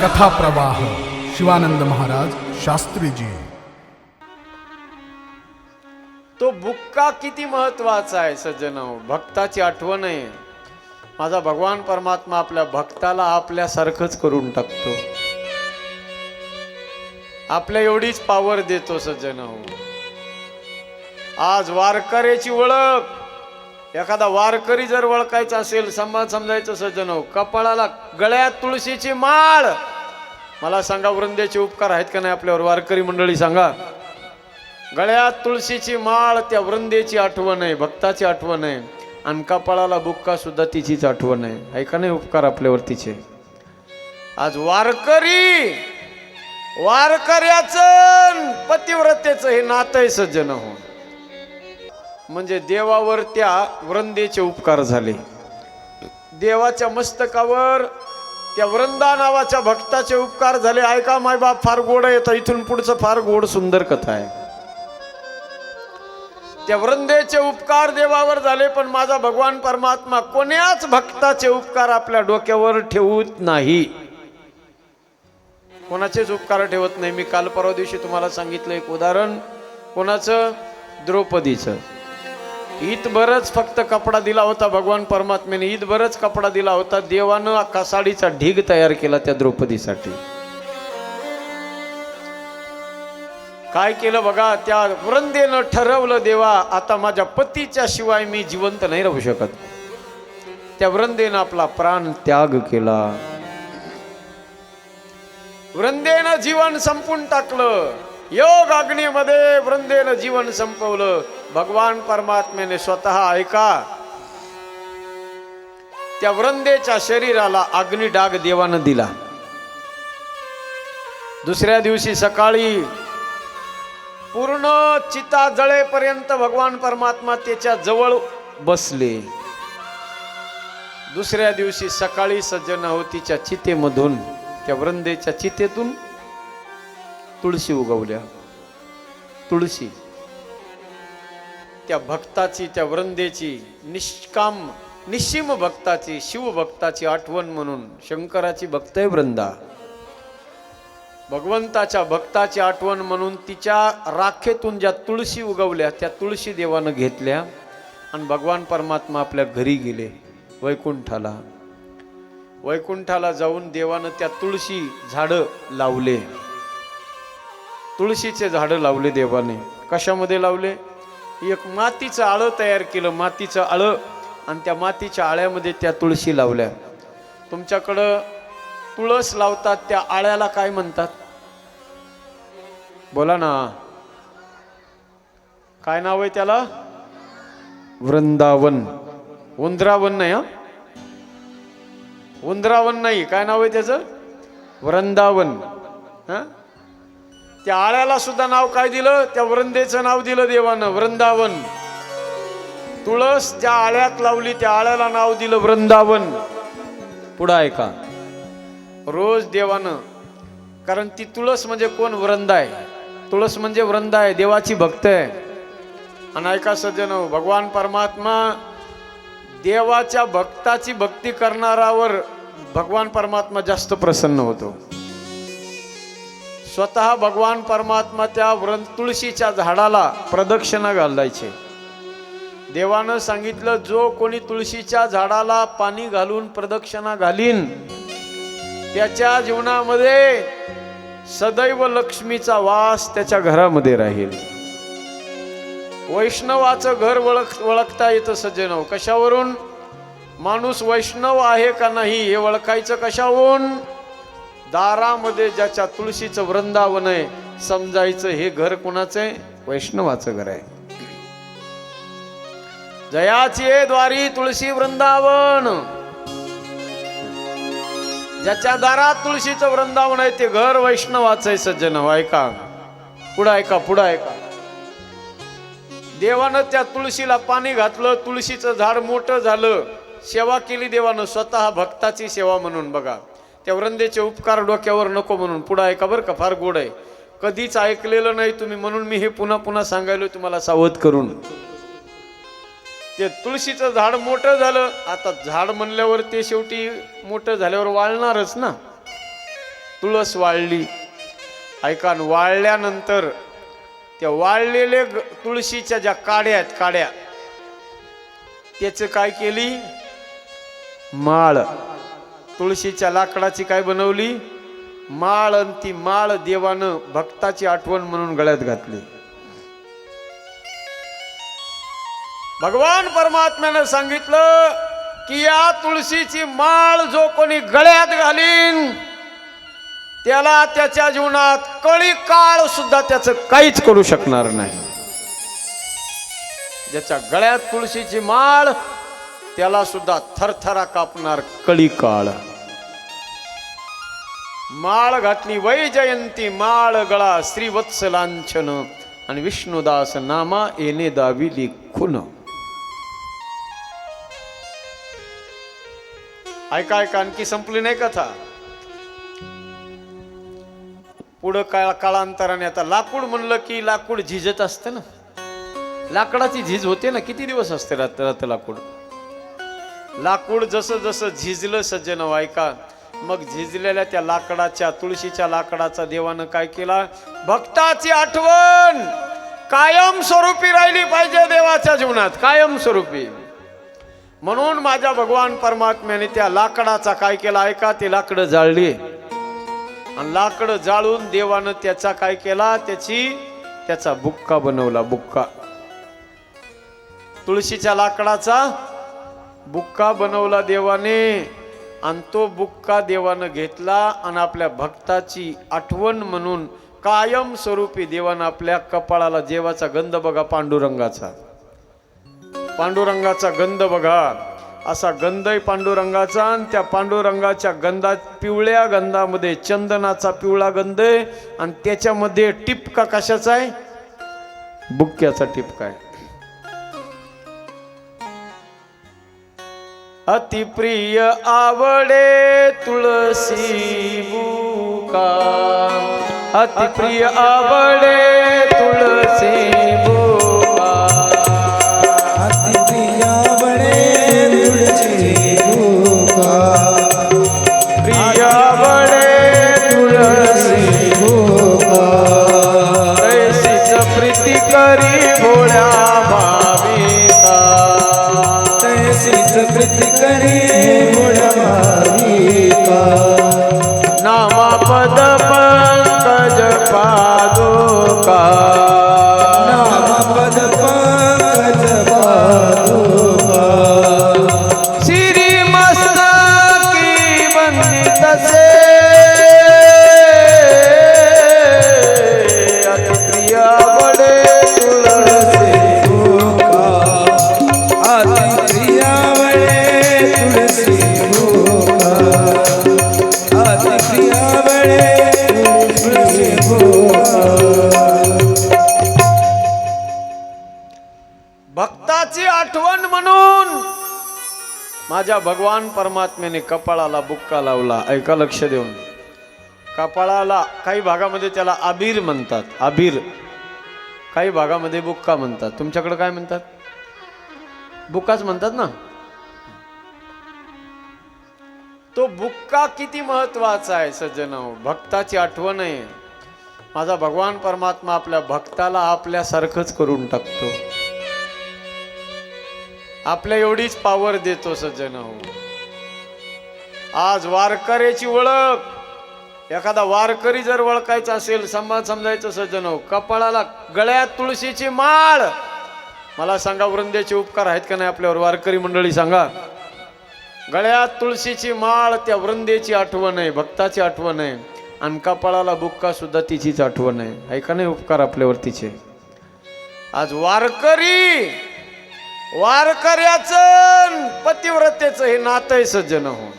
कथा प्रवाह शिवानंद महाराज शास्त्रीजी. तो बुक्का किती महत्त्वाचा आहे सज्जन भक्ताची आठवण आहे. माझा भगवान परमात्मा आपल्या भक्ताला आपल्यासारखंच करून टाकतो. आपल्या एवढीच पावर देतो सज्जन आज वारकऱ्याची ओळख एखादा वारकरी जर ओळखायचा असेल समाज समजायचं सज्जन कपाळाला गळ्यात तुळशीची माळ. मला सांगा वृंदेचे उपकार आहेत का नाही आपल्यावर? वारकरी मंडळी सांगा. गळ्यात तुळशीची माळ त्या वृंदेची आठवण आहे भक्ताची आठवण आहे. आणि कपाळाला बुक्का सुद्धा तिचीच आठवण आहे. ऐका नाही उपकार आपल्यावर तिचे? आज वारकरी वारकऱ्याचं पतिव्रतेचं हे नातं आहे सज्जन हो म्हणजे देवावर त्या वृंदेचे उपकार झाले. देवाच्या मस्तकावर त्या वृंदा नावाच्या भक्ताचे उपकार झाले. ऐका मायबाप फार गोड आहे. तर इथून पुढचं फार गोड सुंदर कथा आहे. त्या वृंदेचे उपकार देवावर झाले पण माझा भगवान परमात्मा कोण्याच भक्ताचे उपकार आपल्या डोक्यावर ठेवत नाही. कोणाचेच उपकार ठेवत नाही. मी काल परवा दिवशी तुम्हाला सांगितलं एक उदाहरण. कोणाचं? द्रौपदीचं. ईदभरच फक्त कपडा दिला होता भगवान परमात्म्याने. ईदभरच कपडा दिला होता. देवानं कसाडीचा ढीग तयार केला त्या द्रौपदीसाठी. काय केलं बघा त्या वृंदेनं ठरवलं देवा आता माझ्या पतीच्या शिवाय मी जिवंत नाही राहू शकत. त्या वृंदेनं आपला प्राण त्याग केला. वृंदेनं जीवन संपून टाकलं. योग अग्नीमध्ये वृंदेनं जीवन संपवलं. भगवान परमात्म्याने स्वतः ऐका. त्या वृंदेच्या शरीराला अग्नी डाग देवानं दिला. दुसऱ्या दिवशी सकाळी पूर्ण चिता जळेपर्यंत भगवान परमात्मा त्याच्याजवळ बसले. दुसऱ्या दिवशी सकाळी सज्जन होतीच्या चितेमधून त्या वृंदेच्या चितेतून तुळशी उगवल्या. तुळशी. त्या भक्ताची त्या वृंदेची निष्काम निशिम भक्ताची शिवभक्ताची आठवण म्हणून शंकराची भक्त आहे वृंदा. भगवंताच्या भक्ताची आठवण म्हणून तिच्या राखेतून ज्या तुळशी उगवल्या त्या तुळशी देवानं घेतल्या आणि भगवान परमात्मा आपल्या घरी गेले वैकुंठाला. वैकुंठाला जाऊन देवानं त्या तुळशी झाडं लावले. तुळशीचे झाडं लावले देवाने. कशामध्ये लावले? एक मातीचं आळं तयार केलं मातीचं आळं. आणि त्या मातीच्या आळ्यामध्ये त्या तुळशी लावल्या. तुमच्याकडं तुळस लावतात त्या आळ्याला काय म्हणतात? बोला ना. काय नाव आहे त्याला? वृंदावन. उंदरावन नाही हा? उंदरावन नाही. काय नाव आहे त्याचं? वृंदावन. हां? त्या आळ्याला सुद्धा नाव काय दिलं? त्या वृंदेचं नाव दिलं देवानं वृंदावन. तुळस ज्या आळ्यात लावली त्या आळ्याला नाव दिलं वृंदावन. पुढं ऐका. रोज देवानं कारण ती तुळस म्हणजे कोण? वृंद आहे. तुळस म्हणजे वृंदा आहे देवाची भक्त आहे. आणि ऐका सज्जन भगवान परमात्मा देवाच्या भक्ताची भक्ती करणारावर भगवान परमात्मा जास्त प्रसन्न होतो. स्वतः भगवान परमात्मा त्या व्रं तुळशीच्या झाडाला प्रदक्षिणा घालायचे. देवानं सांगितलं जो कोणी तुळशीच्या झाडाला पाणी घालून प्रदक्षिणा घालीन त्याच्या जीवनामध्ये सदैव लक्ष्मीचा वास त्याच्या घरामध्ये राहील. वैष्णवाचं घर ओळख ओळखता येतं सज्जनव कशावरून? माणूस वैष्णव आहे का नाही हे ओळखायचं कशावरून? दारामध्ये ज्याच्या तुळशीचं वृंदावन आहे समजायचं हे घर कोणाचं आहे? वैष्णवाचं घर आहे. जयाची द्वारी तुळशी वृंदावन. ज्याच्या दारात तुळशीचं वृंदावन आहे ते घर वैष्णवाचं आहे सज्जन ऐका. पुढं ऐका पुढं ऐका. देवानं त्या तुळशीला पाणी घातलं तुळशीचं झाड मोठं झालं. सेवा केली देवानं स्वतः भक्ताची सेवा म्हणून बघा. त्या वृंदेचे उपकार डोक्यावर नको म्हणून. पुढं ऐका बरं का? फार गोड आहे. कधीच ऐकलेलं नाही तुम्ही म्हणून मी हे पुन्हा पुन्हा सांगायलो तुम्हाला सावध करून. ते तुळशीचं झाड मोठं झालं. आता झाड म्हणल्यावर ते शेवटी मोठं झाल्यावर वाळणारच ना? तुळस वाळली. ऐका वाळल्यानंतर त्या वाळलेले तुळशीच्या ज्या काड्या आहेत काड्या त्याचं काय केली? माळ. तुळशीच्या लाकडाची काय बनवली? माळ आणि ती माळ देवानं भक्ताची आठवण म्हणून गळ्यात घातली. भगवान परमात्म्यानं सांगितलं की या तुळशीची माळ जो कोणी गळ्यात घालीन त्याला त्याच्या जीवनात कळी काळ सुद्धा त्याचं काहीच करू शकणार नाही. ज्याच्या गळ्यात तुळशीची माळ त्याला सुद्धा थरथरा कापणार कळी काळ. माळ घातली वै जयंती माळ गळा श्रीवत्स लांछन आणि विष्णुदास नामा येणे दाविली खुन ऐका ऐका आणखी संपली नाही कथा पुढं काळ काळांतराने आता लाकूड म्हणलं की लाकूड झिजत असतं ना लाकडाची झीज होते ना किती दिवस असते रात्र रात्र लाकूड लाकूड जसं जसं झिजलं सज्जन ऐका मग झिजलेल्या त्या लाकडाच्या तुळशीच्या लाकडाचा देवानं काय केला? भक्ताची आठवण! कायम स्वरूपी राहिली पाहिजे देवाच्या जीवनात कायम स्वरूपी म्हणून माझ्या भगवान परमात्म्याने त्या लाकडाचा काय केला? ऐका ती लाकडं जाळली. आणि लाकडं जाळून देवानं त्याचा काय केला? त्याची त्याचा बुक्का बनवला बुक्का. तुळशीच्या लाकडाचा बुक्का बनवला देवाने. आणि तो बुक्का देवानं घेतला आणि आपल्या भक्ताची आठवण म्हणून कायम स्वरूपी देवानं आपल्या कपाळाला देवाचा गंध बघा पांडुरंगाचा. पांडुरंगाचा गंध बघा. असा गंधही पांडुरंगाचा आणि त्या पांडुरंगाच्या गंधात पिवळ्या गंधामध्ये चंदनाचा पिवळा गंध आहे आणि त्याच्यामध्ये टिपका कशाचा आहे? बुक्क्याचा टिपका आहे. अतिप्रिय आवडे तुळसी बुका अतिप्रिय आवडे तुळसी करी मुळमाविका नामा पद पंकज पादुका नामपद पंकज पादुका श्री मस्तकी वंदित से माझ्या भगवान परमात्म्याने कपाळाला बुक्का लावला. ऐका लक्ष देऊन. कपाळाला काही भागामध्ये त्याला आबीर म्हणतात. आबीर काही भागामध्ये बुक्का म्हणतात. तुमच्याकडे काय म्हणतात? बुक्काच म्हणतात ना? तो बुक्का किती महत्त्वाचा आहे सज्जन भक्ताची आठवण आहे. माझा भगवान परमात्मा आपल्या भक्ताला आपल्यासारखंच करून टाकतो. आपल्या एवढीच पावर देतो सज्जन हो. आज वारकऱ्याची ओळख. एखादा वारकरी जर ओळखायचा असेल समाज समजायचं सज्जन हो कपाळाला गळ्यात तुळशीची माळ. मला सांगा वृंदेचे उपकार आहेत का नाही आपल्यावर? वारकरी मंडळी सांगा. गळ्यात तुळशीची माळ त्या वृंदेची आठवण आहे भक्ताची आठवण आहे. आणि कपाळाला बुक्का सुद्धा तिचीच आठवण आहे. ऐका का नाही उपकार आपल्यावर तिचे आज वारकरी वारकऱ्याचं पतिव्रतेचं हे नातं आहे सज्जन हो